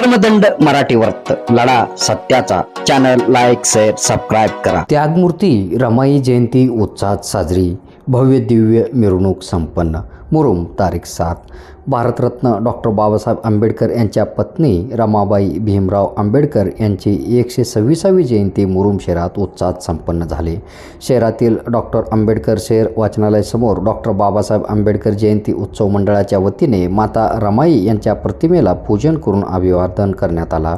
कर्मदंड मराठी वर्त लढा सत्याचा. चॅनल लाईक शेअर सबस्क्राईब करा. त्यागमूर्ती रमाई जयंती उत्साहात साजरी. भव्य दिव्य मिरवणूक संपन्न. मुरुम तारीख सात. भारतरत्न डॉक्टर बाबासाहेब आंबेडकर यांच्या पत्नी रमाबाई भीमराव आंबेडकर यांची एकशे सव्वीसावी जयंती मुरुम शहरात उत्साहात संपन्न झाली. शहरातील डॉक्टर आंबेडकर शहर वाचनालयासमोर डॉक्टर बाबासाहेब आंबेडकर जयंती उत्सव मंडळाच्या वतीने माता रमाई यांच्या प्रतिमेला पूजन करून अभिवादन करण्यात आला.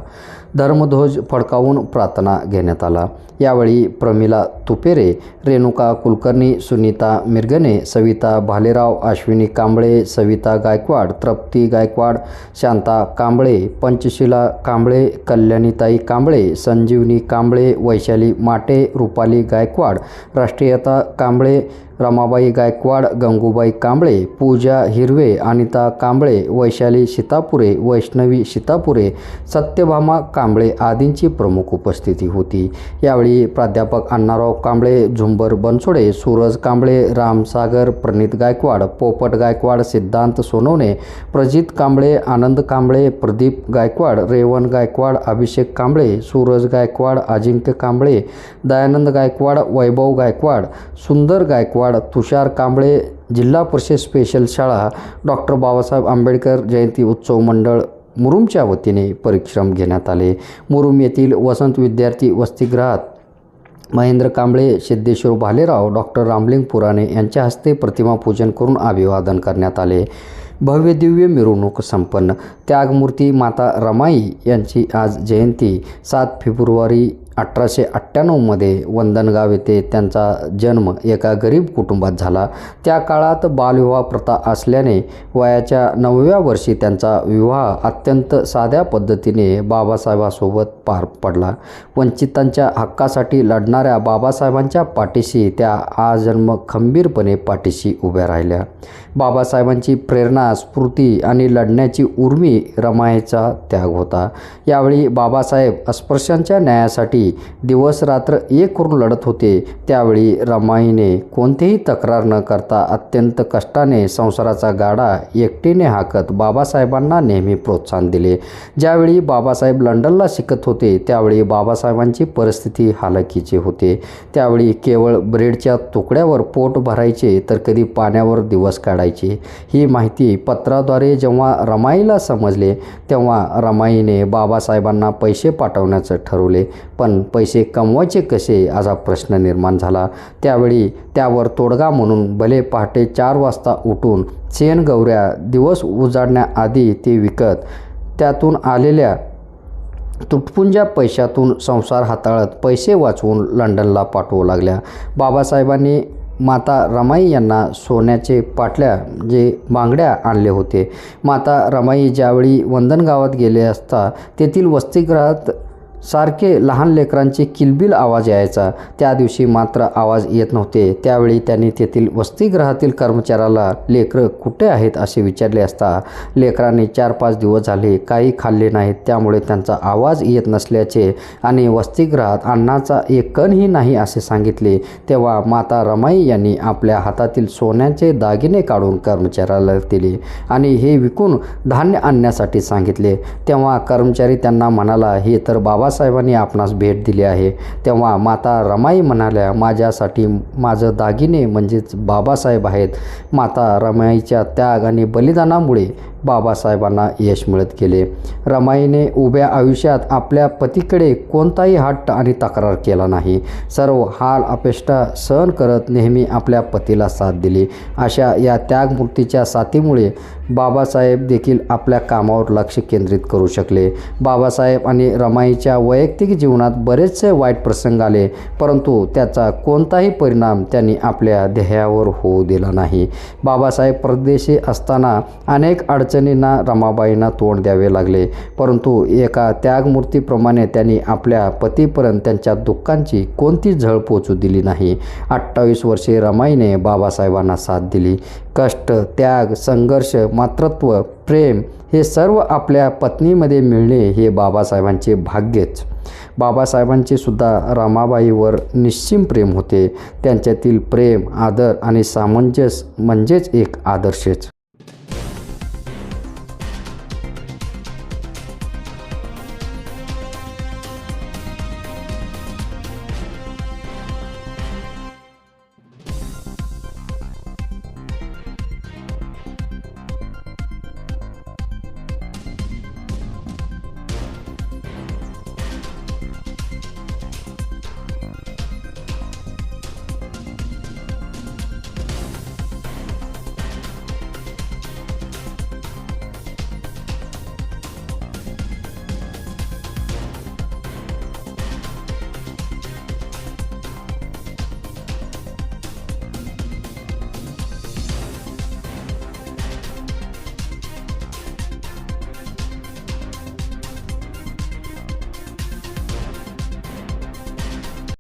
धर्मध्वज फडकावून प्रार्थना घेण्यात आला. यावेळी प्रमिला तुपेरे रेणुका कुलकर्णी सुनीता मिरगणे सविता भालेराव अश्विनी कांबळे सविता गायकवाड तृप्ती गायकवाड शांता कांबळे पंचशिला कांबळे कल्याणीताई कांबळे संजीवनी कांबळे वैशाली माटे रुपाली गायकवाड राष्ट्रीयता कांबळे रमाबाई गायकवाड गंगूबाई कांबळे पूजा हिरवे अनिता कांबळे वैशाली सीतापुरे वैष्णवी सीतापुरे सत्यभामा कांबळे आदींची प्रमुख उपस्थिती होती. यावेळी प्राध्यापक अण्णाराव कांबळे झुंबर बनसोडे सूरज कांबळे रामसागर प्रणित गायकवाड पोपट गायकवाड सिद्धांत सोनवणे प्रजित कांबळे आनंद कांबळे प्रदीप गायकवाड रेवण गायकवाड अभिषेक कांबळे सूरज गायकवाड अजिंक्य कांबळे दयानंद गायकवाड वैभव गायकवाड सुंदर गायकवाड तुषार कांबळे जिल्हा परिषद स्पेशल शाळा डॉक्टर बाबासाहेब आंबेडकर जयंती उत्सव मंडळ मुरुमच्या वतीने परिश्रम घेण्यात आले. मुरुम येथील वसंत विद्यार्थी वसतिगृहात महेंद्र कांबळे सिद्धेश्वर भालेराव डॉक्टर रामलिंग पुराणे यांच्या हस्ते प्रतिमा पूजन करून अभिवादन करण्यात आले. भव्य दिव्य मिरवणूक संपन्न. त्यागमूर्ती माता रमाई यांची आज जयंती सात फेब्रुवारी अठराशे अठ्ठ्याण्णवमध्ये वंदनगाव येथे त्यांचा जन्म एका गरीब कुटुंबात झाला. त्या काळात बालविवाह प्रथा असल्याने वयाच्या नवव्या वर्षी त्यांचा विवाह अत्यंत साध्या पद्धतीने बाबासाहेबासोबत पार पडला. वंचितांच्या हक्कासाठी लढणाऱ्या बाबासाहेबांच्या पाठीशी त्या आजन्म खंबीरपणे पाठीशी उभ्या राहिल्या. बाबासाहेबांची प्रेरणा स्फूर्ती आणि लढण्याची उर्मी रमायचा त्याग होता. यावेळी बाबासाहेब अस्पृश्यांच्या न्यायासाठी दिवस रात्र एक करून लढत होते. त्यावेळी रमाईने कोणतीही तक्रार न करता अत्यंत कष्टाने संसाराचा गाडा एकटीने हाकत बाबासाहेबांना नेहमी प्रोत्साहन दिले. ज्यावेळी बाबासाहेब लंडनला शिकत होते त्यावेळी बाबासाहेबांची परिस्थिती हालाकीची होते. त्यावेळी केवळ ब्रेडच्या तुकड्यावर पोट भरायचे तर कधी पाण्यावर दिवस काढायचे. ही माहिती पत्राद्वारे जेव्हा रमाईला समजले तेव्हा रमाईने बाबासाहेबांना पैसे पाठवण्याचं ठरवले. पण पैसे कमवायचे कसे असा प्रश्न निर्माण झाला. त्यावेळी त्यावर तोडगा म्हणून भले पहाटे चार वाजता उठून शेणगौऱ्या दिवस उजाडण्याआधी ते विकत त्यातून आलेल्या तुटपुंज्या पैशातून संसार हाताळत पैसे वाचवून लंडनला पाठवू लागल्या. बाबासाहेबांनी माता रमाई यांना सोन्याचे पाटल्या जे बांगड्या आणले होते. माता रमाई ज्यावेळी वंदनगावात गेले असता तेथील वसतिगृहात सारखे लहान लेकरांचे किलबिल आवाज यायचा. त्या दिवशी मात्र आवाज येत नव्हते. त्यावेळी त्यांनी तेथील वसतिगृहातील कर्मचाऱ्याला लेकरं कुठे आहेत? असे विचारले असता लेकरांनी चार पाच दिवस झाले काही खाल्ले नाहीत. त्यामुळे त्यांचा आवाज येत नसल्याचे आणि वसतिगृहात अन्नाचा एक कणही नाही असे सांगितले. तेव्हा माता रमाई यांनी आपल्या हातातील सोन्याचे दागिने काढून कर्मचाऱ्याला दिले आणि हे विकून धान्य आणण्यासाठी सांगितले. तेव्हा कर्मचारी त्यांना म्हणाला हे तर बाबासाहेबांनी आपणास भेट दिली आहे. तेव्हा माता रमाई म्हणाल्या माझ्यासाठी माझं दागिने म्हणजेच बाबासाहेब आहेत. माता रमाईच्या त्याग आणि बलिदानामुळे बाबासाहेबांना यश मिळत गेले. रमाईने उभ्या आयुष्यात आपल्या पतीकडे कोणताही हट्ट आणि तक्रार केला नाही. सर्व हाल अपेष्टा सहन करत नेहमी आपल्या पतीला साथ दिली. अशा या त्यागमूर्तीच्या साथीमुळे बाबासाहेब देखील आपल्या कामावर लक्ष केंद्रित करू शकले. बाबासाहेब आणि रमाईच्या वैयक्तिक जीवनात बरेचसे वाईट प्रसंग आले परंतु त्याचा कोणताही परिणाम त्यांनी आपल्या ध्येयावर होऊ दिला नाही. बाबासाहेब परदेशी असताना अनेक अडचणींना रमाबाईंना तोंड द्यावे लागले. परंतु एका त्यागमूर्तीप्रमाणे त्यांनी आपल्या पतीपर्यंत त्यांच्या दुःखांची कोणती झळ पोचू दिली नाही. अठ्ठावीस वर्षे रमाईने बाबासाहेबांना साथ दिली. कष्ट त्याग संघर्ष मातृत्व प्रेम हे सर्व आपल्या पत्नीमध्ये मिळणे हे बाबासाहेबांचे भाग्यच. बाबासाहेबांचे सुद्धा रमाबाईवर निश्चिम प्रेम होते. त्यांच्यातील प्रेम आदर आणि सामंजस्य म्हणजेच एक आदर्शच.